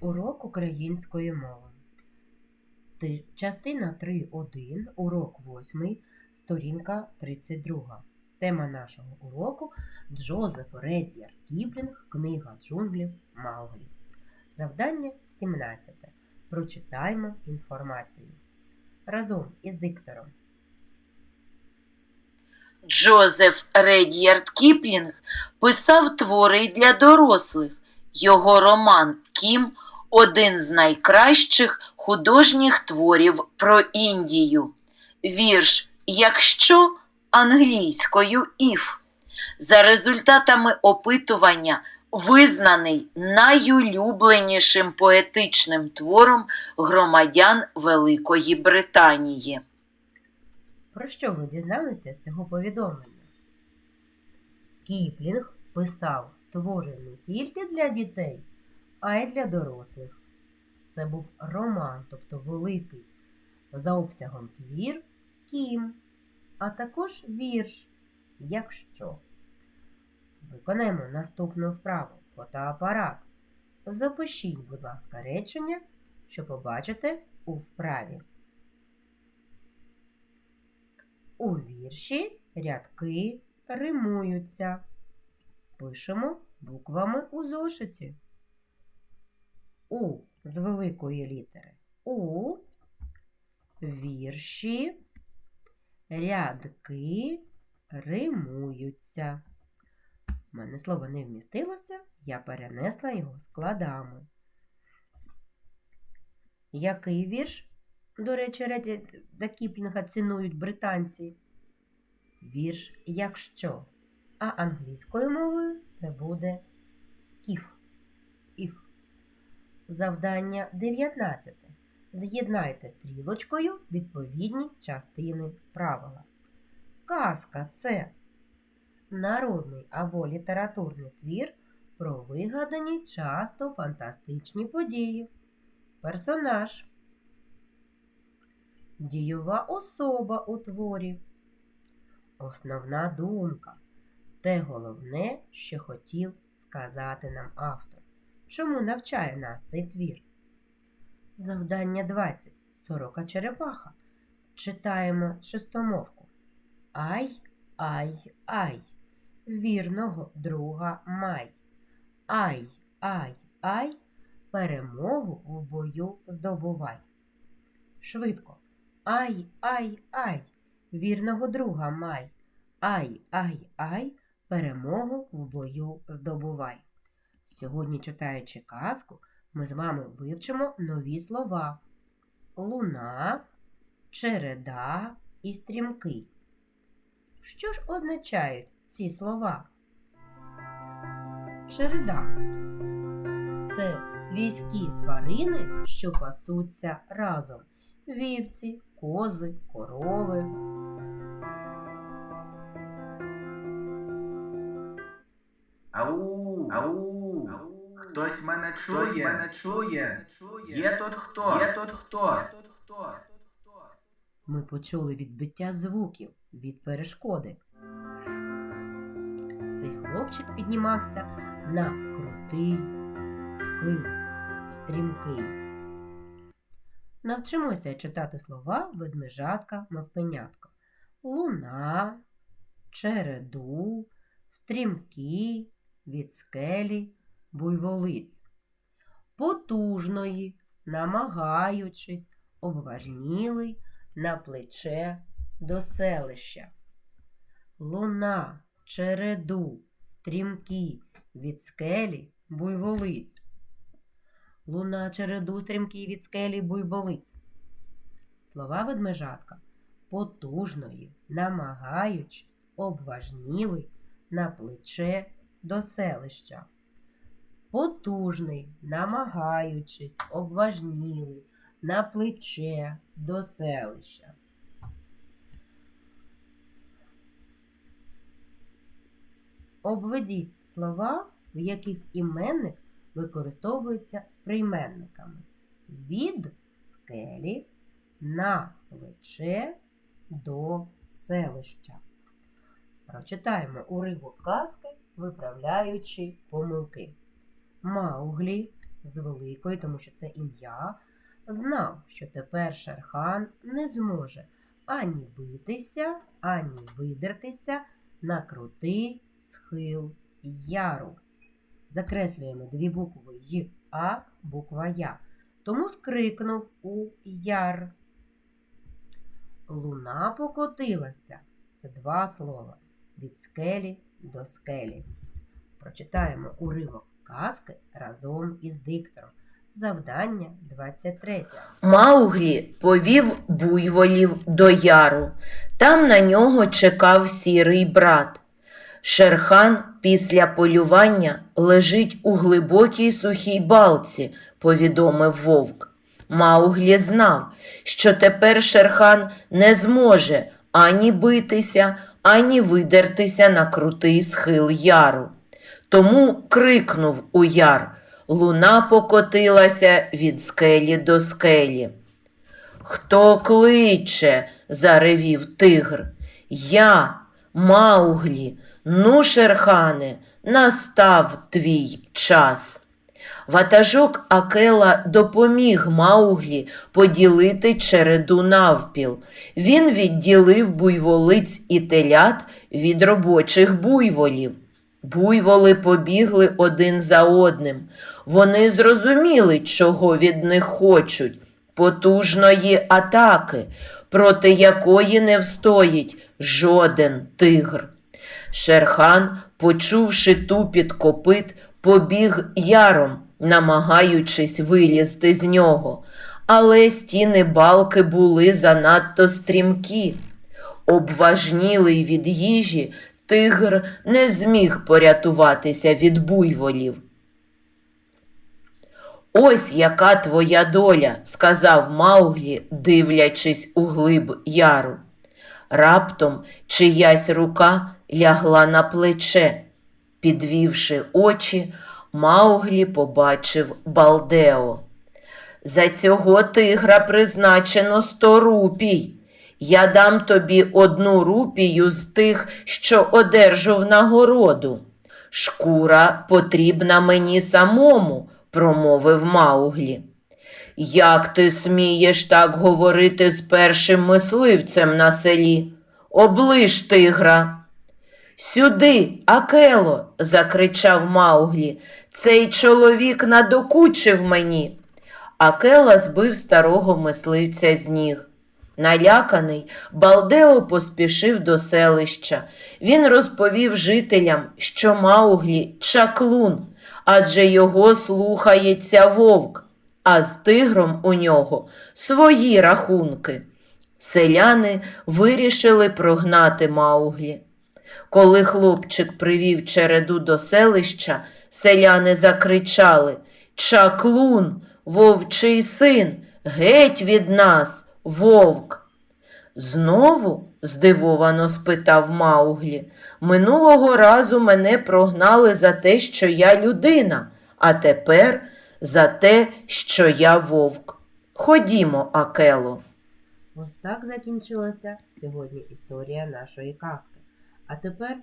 Урок української мови. Частина 3.1, урок 8, сторінка 32. Тема нашого уроку Джозеф Ред'яр Кіплінг, книга джунглів Мауглі. Завдання 17. Прочитаймо інформацію. Разом із диктором. Джозеф Ред'ярд Кіплінг писав твори для дорослих. Його роман Кім один з найкращих художніх творів про Індію. Вірш Якщо англійською «if». За результатами опитування визнаний найулюбленішим поетичним твором громадян Великої Британії. Про що ви дізналися з цього повідомлення? Кіплінг писав твори не тільки для дітей, а й для дорослих. Це був роман, тобто великий, за обсягом твір Кім, а також вірш Якщо. Виконаємо наступну вправу фотоапарат. Запишіть, будь ласка, речення, що побачите у вправі. У вірші рядки римуються. Пишемо буквами у зошиті. У з великої літери. У вірші рядки римуються. У мене слово не вмістилося, я перенесла його складами. Який вірш до речі, Редда Кіплінга цінують британці. Вірш якщо. А англійською мовою це буде кіф. Іф. Завдання 19. З'єднайте стрілочкою відповідні частини правила. Казка це народний або літературний твір про вигадані часто фантастичні події. Персонаж Дієва особа у творі. Основна думка. Те головне, що хотів сказати нам автор. Чому навчає нас цей твір? Завдання 20. Сорока черепаха. Читаємо шестомовку. Ай, ай, ай. Вірного друга май. Ай, ай, ай. Перемогу в бою здобувай. Швидко. Ай, ай, ай, вірного друга май. Ай, ай, ай, перемогу в бою здобувай. Сьогодні, читаючи казку, ми з вами вивчимо нові слова: луна, череда і стрімкий. Що ж означають ці слова? Череда це свійські тварини, що пасуться разом вівці, кози, корови. Ау, ау, хтось мене чує, хтось мене чує. Є тут хто? Є тут хто? Ми почули відбиття звуків від перешкоди. Цей хлопчик піднімався на крутий схил, стрімкий. Навчимося читати слова ведмежатка, мавпенятка. Луна, череду, стрімкі, від скелі, буйволиць. Потужної, намагаючись, обважнілий на плече до селища. Луна, череду, стрімкі, від скелі, буйволиць. Луна череду стрімкі від скелі буйволиць. Слова ведмежатка потужної, намагаючись, обважнілий на плече до селища. Потужний, намагаючись, обважнілий на плече до селища. Обведіть слова, в яких іменник використовується з прийменниками від скелі на плече до селища. Прочитаємо уривок казки, виправляючи помилки. Мауглі з великої, тому що це ім'я, знав, що тепер Шерхан не зможе ані битися, ані видертися на крутий схил яру. Закреслюємо дві букви Й, А, буква Я. Тому скрикнув у яр. Луна покотилася. Це два слова. Від скелі до скелі. Прочитаємо уривок казки разом із диктором. Завдання 23. Мауглі повів буйволів до яру. Там на нього чекав сірий брат. Шерхан після полювання лежить у глибокій сухій балці, повідомив вовк. Мауглі знав, що тепер Шерхан не зможе ані битися, ані видертися на крутий схил яру. Тому крикнув у яр. Луна покотилася від скелі до скелі. Хто кличе? заревів тигр. Я, Мауглі, ну, Шерхане, настав твій час. Ватажок Акела допоміг Мауглі поділити череду навпіл. Він відділив буйволиць і телят від робочих буйволів. Буйволи побігли один за одним. Вони зрозуміли, чого від них хочуть потужної атаки, проти якої не встоїть жоден тигр. Шерхан, почувши тупіт копит, побіг яром, намагаючись вилізти з нього. Але стіни балки були занадто стрімкі. Обважнілий від їжі, тигр не зміг порятуватися від буйволів. Ось яка твоя доля, сказав Мауглі, дивлячись у глиб яру. Раптом чиясь рука лягла на плече. Підвівши очі, Мауглі побачив Балдео. За цього тигра призначено сто рупій. Я дам тобі одну рупію з тих, що одержу нагороду. Шкура потрібна мені самому, промовив Мауглі. Як ти смієш так говорити з першим мисливцем на селі? Оближ тигра. Сюди, Акело, закричав Мауглі. Цей чоловік надокучив мені. Акела збив старого мисливця з ніг. Наляканий, Балдео поспішив до селища. Він розповів жителям, що Мауглі чаклун, адже його слухається вовк, а з тигром у нього свої рахунки. Селяни вирішили прогнати Мауглі. Коли хлопчик привів череду до селища, селяни закричали Чаклун, вовчий син, геть від нас, вовк. Знову? здивовано спитав Мауглі. Минулого разу мене прогнали за те, що я людина, а тепер за те, що я вовк. Ходімо, Акело. Ось так закінчилася сьогодні історія нашої казки. А тепер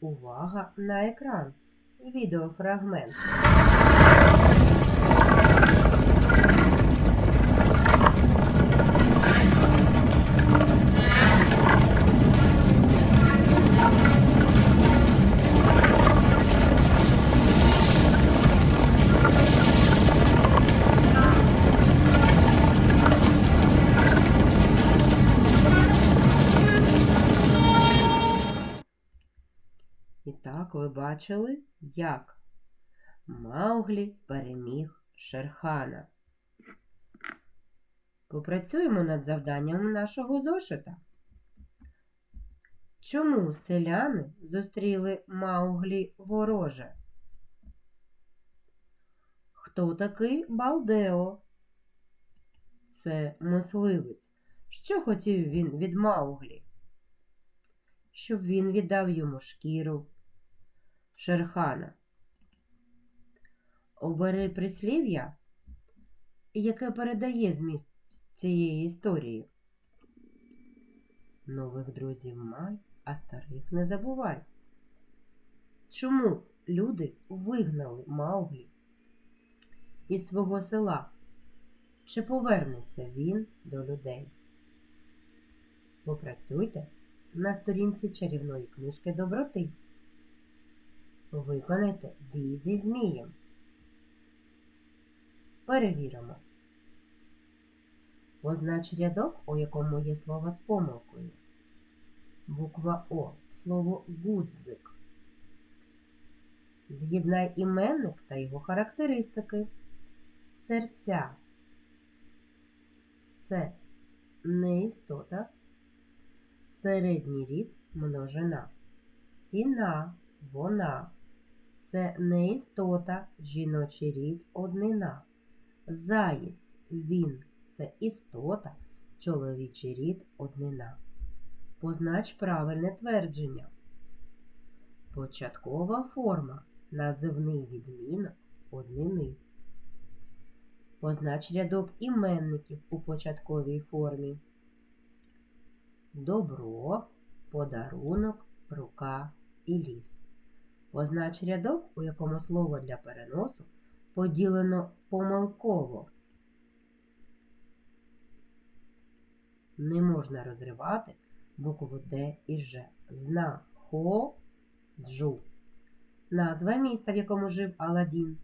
увага на екран. Відеофрагмент. Бачили, як Мауглі переміг Шерхана. Попрацюємо над завданням нашого зошита. Чому селяни зустріли Мауглі вороже? Хто такий Балдео? Це мисливець. Що хотів він від Мауглі? Щоб він віддав йому шкіру Шерхана. Обери прислів'я, яке передає зміст цієї історії. Нових друзів май, а старих не забувай. Чому люди вигнали Мауглі із свого села? Чи повернеться він до людей? Попрацюйте на сторінці чарівної книжки доброти. Виконайте бій зі змієм. Перевіримо. Познач рядок, у якому є слово з помилкою. Буква О. Слово гудзик. З'єднай іменник та його характеристики. Серця. Це не істота. Середній рід множина. Стіна. Вона. Це не істота, жіночий рід однина. Заєць. Він. Це істота, чоловічий рід однина. Познач правильне твердження. Початкова форма. Називний відмінок однини. Познач рядок іменників у початковій формі. Добро, подарунок, рука і ліс. Познач рядок, у якому слово для переносу поділено помилково. Не можна розривати букву Д і Ж. Зна хо джу. Назва міста, в якому жив Аладдін.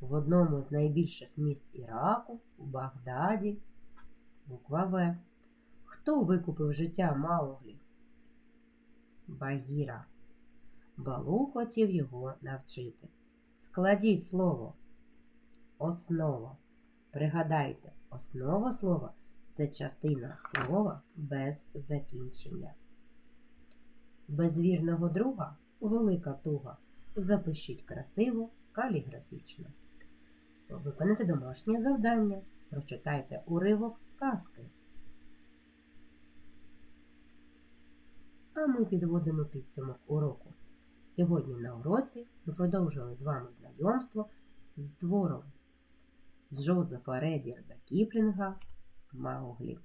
В одному з найбільших міст Іраку, у Багдаді. Буква В. Хто викупив життя Мауглі? Багіра. Балу хотів його навчити. Складіть слово. Основа. Пригадайте, основа слова це частина слова без закінчення. Без вірного друга велика туга. Запишіть красиво, каліграфічно. Виконайте домашнє завдання. Прочитайте уривок казки. А ми підводимо підсумок уроку. Сьогодні на уроці ми продовжили з вами знайомство з твором Джозефа Редіарда Кіплінга Мауглі.